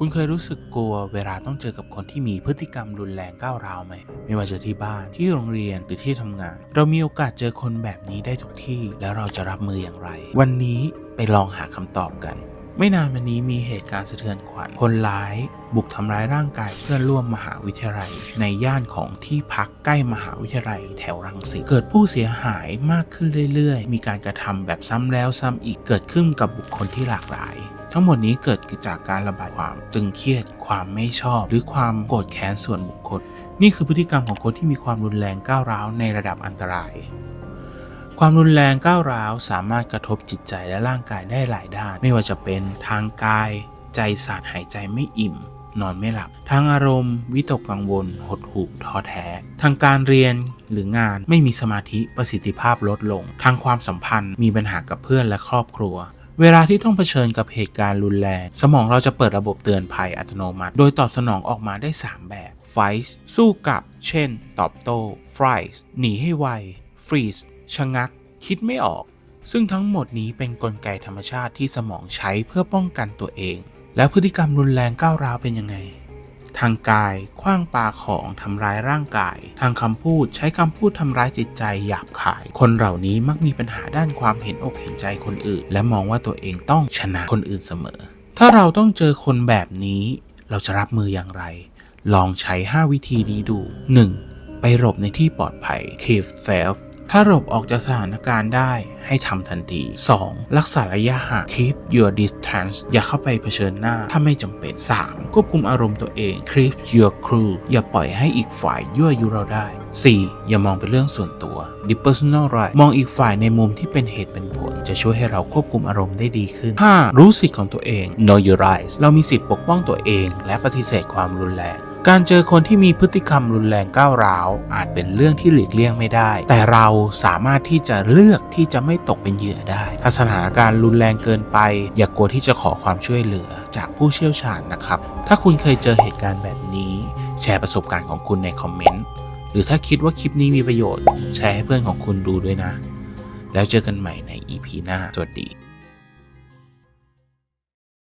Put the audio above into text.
คุณเคยรู้สึกกลัวเวลาต้องเจอกับคนที่มีพฤติกรรมรุนแรงก้าวร้าวไหม ไม่ว่าจะที่บ้านที่โรงเรียนหรือที่ทำงาน เรามีโอกาสเจอคนแบบนี้ได้ทุกที่ แล้วเราจะรับมืออย่างไร วันนี้ไปลองหาคำตอบกัน ไม่นานมานี้มีเหตุการณ์สะเทือนขวัญคนร้ายบุกทำร้ายร่างกายเพื่อนร่วมมหาวิทยาลัย ในย่านของที่พักใกล้มหาวิทยาลัยแถวรังสิตเกิดผู้เสียหายมากขึ้นเรื่อยๆ มีการกระทำแบบซ้ำแล้วซ้ำอีกเกิดขึ้นกับบุคคลที่หลากหลาย ทั้งหมดนี้เกิดจากการระบายความตึงเครียด ความไม่ชอบ หรือความโกรธแค้นส่วนบุคคล นี่คือพฤติกรรมของคนที่มีความรุนแรงก้าวร้าวในระดับอันตราย ความรุนแรงก้าวร้าวสามารถกระทบจิตใจและร่างกายได้หลายด้าน ไม่ว่าจะเป็นทางกาย ใจสาดหายใจไม่อิ่ม นอนไม่หลับ ทางอารมณ์ วิตกกังวล หดหู่ท้อแท้ ทางการเรียนหรืองานไม่มีสมาธิประสิทธิภาพลดลง ทางความสัมพันธ์มีปัญหากับเพื่อนและครอบครัวเวลาที่ต้องเผชิญกับเหตุการณ์รุนแรง สมองเราจะเปิดระบบเตือนภัยอัตโนมัติ โดยตอบสนองออกมาได้ 3 แบบ fight สู้กลับ เช่น ตอบโต้ freeze หนีให้ไว freeze ชะงัก คิดไม่ออก ซึ่งทั้งหมดนี้เป็นนกลไกธรรมชาติที่สมองใช้เพื่อป้องกันตัวเอง แล้วพฤติกรรมรุนแรงก้าวร้าวเป็นยังไง ทางกายคว้างปาของทำร้ายร่างกาย ทางคำพูดใช้คำพูดทำร้ายจิตใจหยาบคาย คนเหล่านี้มักมีปัญหาด้านความเห็นอกเห็นใจคนอื่น และมองว่าตัวเองต้องชนะคนอื่นเสมอ ถ้าเราต้องเจอคนแบบนี้ เราจะรับมืออย่างไร ลองใช้ 5 วิธีนี้ดู 1. ไปหลบในที่ปลอดภัย keep safe ถ้าหลบออกจากสถานการณ์ได้ให้ทำทันที 2. รักษาระยะห่าง keep your distance อย่าเข้าไปเผชิญหน้าถ้าไม่จำเป็น 3. ควบคุมอารมณ์ตัวเอง keep your cool อย่าปล่อยให้อีกฝ่ายยั่วยุเราได้ 4. อย่ามองเป็นเรื่องส่วนตัว deep personal right มองอีกฝ่ายในมุมที่เป็นเหตุเป็นผล จะช่วยให้เราควบคุมอารมณ์ได้ดีขึ้น 5. รู้สิทธิ์ของตัวเอง know your rights เรามีสิทธิ์ปกป้องตัวเอง และปฏิเสธความรุนแรงการเจอคนที่มีพฤติกรรมรุนแรงก้าวร้าว อาจเป็นเรื่องที่หลีกเลี่ยงไม่ได้ แต่เราสามารถที่จะเลือกที่จะไม่ตกเป็นเหยื่อได้ ถ้าสถานการณ์รุนแรงเกินไป อย่ากลัวที่จะขอความช่วยเหลือจากผู้เชี่ยวชาญนะครับ ถ้าคุณเคยเจอเหตุการณ์แบบนี้ แชร์ประสบการณ์ของคุณในคอมเมนต์หรือถ้าคิดว่าคลิปนี้มีประโยชน์ แชร์ให้เพื่อนของคุณดูด้วยนะ แล้วเจอกันใหม่ใน EP หน้าสวัสดี